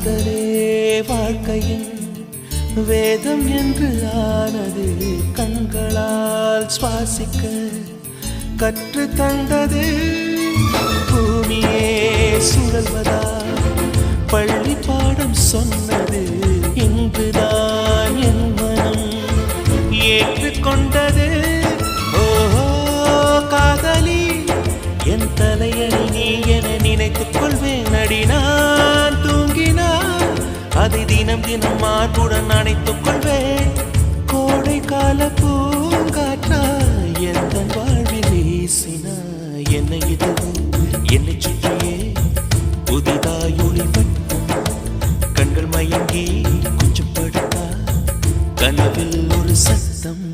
காதலே வாழ்க்கையின் வேதம் என்று ஆனது கண்களால் சுவாசிக்க கற்று தந்தது. பூமியே சுழல்வதா? பள்ளி பாடம் சொன்னது இங்குதான் என் மனம் ஏற்றுக்கொண்டது. ஓஹோ காதலி என் தலையணி நீ என நினைத்துக் கொள்வேன் அடி அதை தினம் தினம் மார்புடன் அணைத்துக் கொள்வேன். கோடை கால பூங்காற்றா எந்த வாழ்வில் வீசினா என்னை இதுவும் என்னை சுற்றியே புதிதாய் ஒளிவட்டம் கண்கள் மயங்கி கொஞ்சம் படுத்தா கனவில் ஒரு சத்தம்